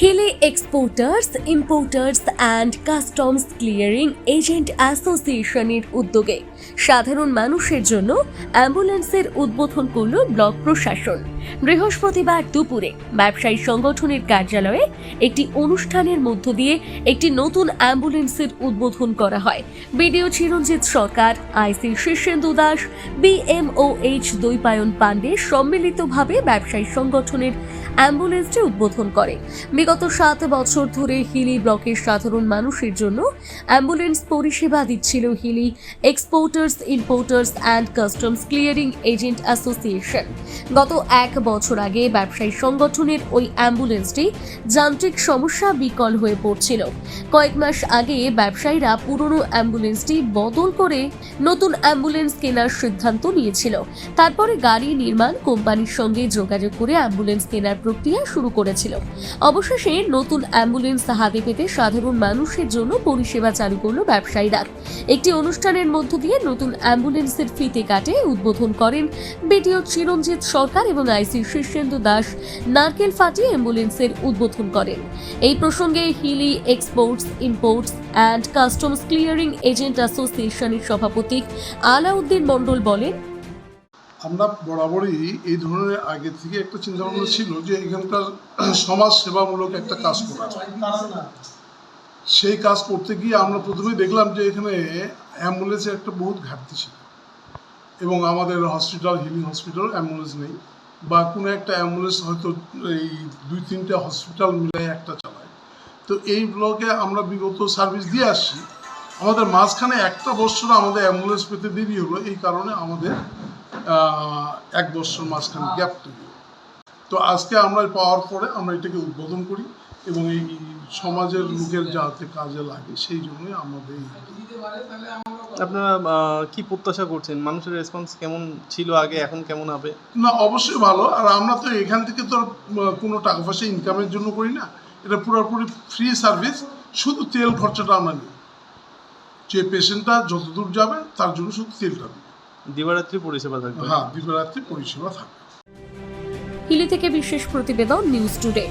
Hili exporters importers and customs clearing agent অ্যাসোসিয়েশনের উদ্যোগে সাধারণ মানুষের জন্য অ্যাম্বুলেন্সের উদ্বোধন করল ব্লক প্রশাসন। বৃহস্পতিবার দুপুরে ব্যবসায়ী সংগঠনের কার্যালয়ে একটি অনুষ্ঠানের মধ্য দিয়ে একটি নতুন অ্যাম্বুলেন্সের উদ্বোধন করা হয়। BDO Chiranjit Sarkar, IC Shirshendu Das BMOH Dwaipayan Pandey সম্মিলিতভাবে ব্যবসায়ী সংগঠনের অ্যাম্বুলেন্সটি উদ্বোধন করে। বিগত সাত বছর ধরে হিলি ব্লকের সাধারণ মানুষের জন্য অ্যাম্বুলেন্স পরিষেবা দিচ্ছিল Hili exporters, importers and customs clearing agent association. গত এক বছর আগে ব্যবসায়ী সংগঠনের ওই অ্যাম্বুলেন্সটি যান্ত্রিক সমস্যা বিকল হয়ে পড়ছিল। কয়েক মাস আগে ব্যবসায়ীরা পুরনো অ্যাম্বুলেন্সটি বদল করে নতুন অ্যাম্বুলেন্স কেনার সিদ্ধান্ত নিয়েছিল। তারপরে গাড়ি নির্মাণ কোম্পানির সঙ্গে যোগাযোগ করে অ্যাম্বুলেন্স কেনার প্রক্রিয়া শুরু করেছিল। অবশেষে নতুন অ্যাম্বুলেন্স হাতে পেতে সাধারণ মানুষের জন্য পরিষেবা চালু করল ব্যবসায়ীরা। একটি অনুষ্ঠানের মধ্য দিয়ে নতুন অ্যাম্বুলেন্সের ফিতে কাটে উদ্বোধন করেন বিডিও চিরঞ্জিত সরকার এবং আইসি শীর্ষেন্দু দাস নারকেল ফাটিয়ে অ্যাম্বুলেন্সের উদ্বোধন করেন। এই প্রসঙ্গে Hili exports, imports and customs clearing agent অ্যাসোসিয়েশনের সভাপতি আলাউদ্দিন মণ্ডল বলেন, আমরা বরাবরই এই ধরনের আগে থেকে একটা চিন্তা ভাবনা ছিল যে এখানকার সমাজ সেবামূলক একটা কাজ করা সেই কাজ করতে গিয়ে আমরা প্রথমে দেখলাম যে এখানে অ্যাম্বুলেন্সের একটা বহুত ঘাটতি ছিল। এবং আমাদের হসপিটাল, হিলিং হসপিটাল অ্যাম্বুলেন্স নেই। বা কোনো একটা অ্যাম্বুলেন্স হয়তো এই দুই, তিনটা হসপিটাল মিলাই একটা চালায়। তো এই ব্লকে আমরা বিগত সার্ভিস দিয়ে আসছি। আমাদের মাঝখানে একটা বছর আমাদের অ্যাম্বুলেন্স পেতে দেরি হলো, এই কারণে আমাদের এক বছর মাঝখানে গ্যাপ তৈরি তো আজকে আমরা পাওয়ার পরে আমরা এটাকে উদ্বোধন করি। এবং এই সমাজের লোকের যাতে কাজে লাগে সেই জন্যই আমাদের আপনারা কি প্রত্যাশা করছেন? মানুষের রেসপন্স কেমন ছিল আগে এখন কেমন হবে? না অবশ্যই ভালো। আর আমরা তো এখান থেকে তো আর, কোনো টাকা পয়সা ইনকামের জন্য করি না। এটা পুরোপুরি ফ্রি সার্ভিস শুধু তেল খরচাটা আমরা নিই। যে পেশেন্টটা যতদূর যাবে তার জন্য শুধু তেলটা দিই দিবারাত্রি পরিষেবা থাকবে। হ্যাঁ দিবারাত্রি পরিষেবা থাকবে। হিলি থেকে বিশেষ প্রতিবেদন নিউজ টুডে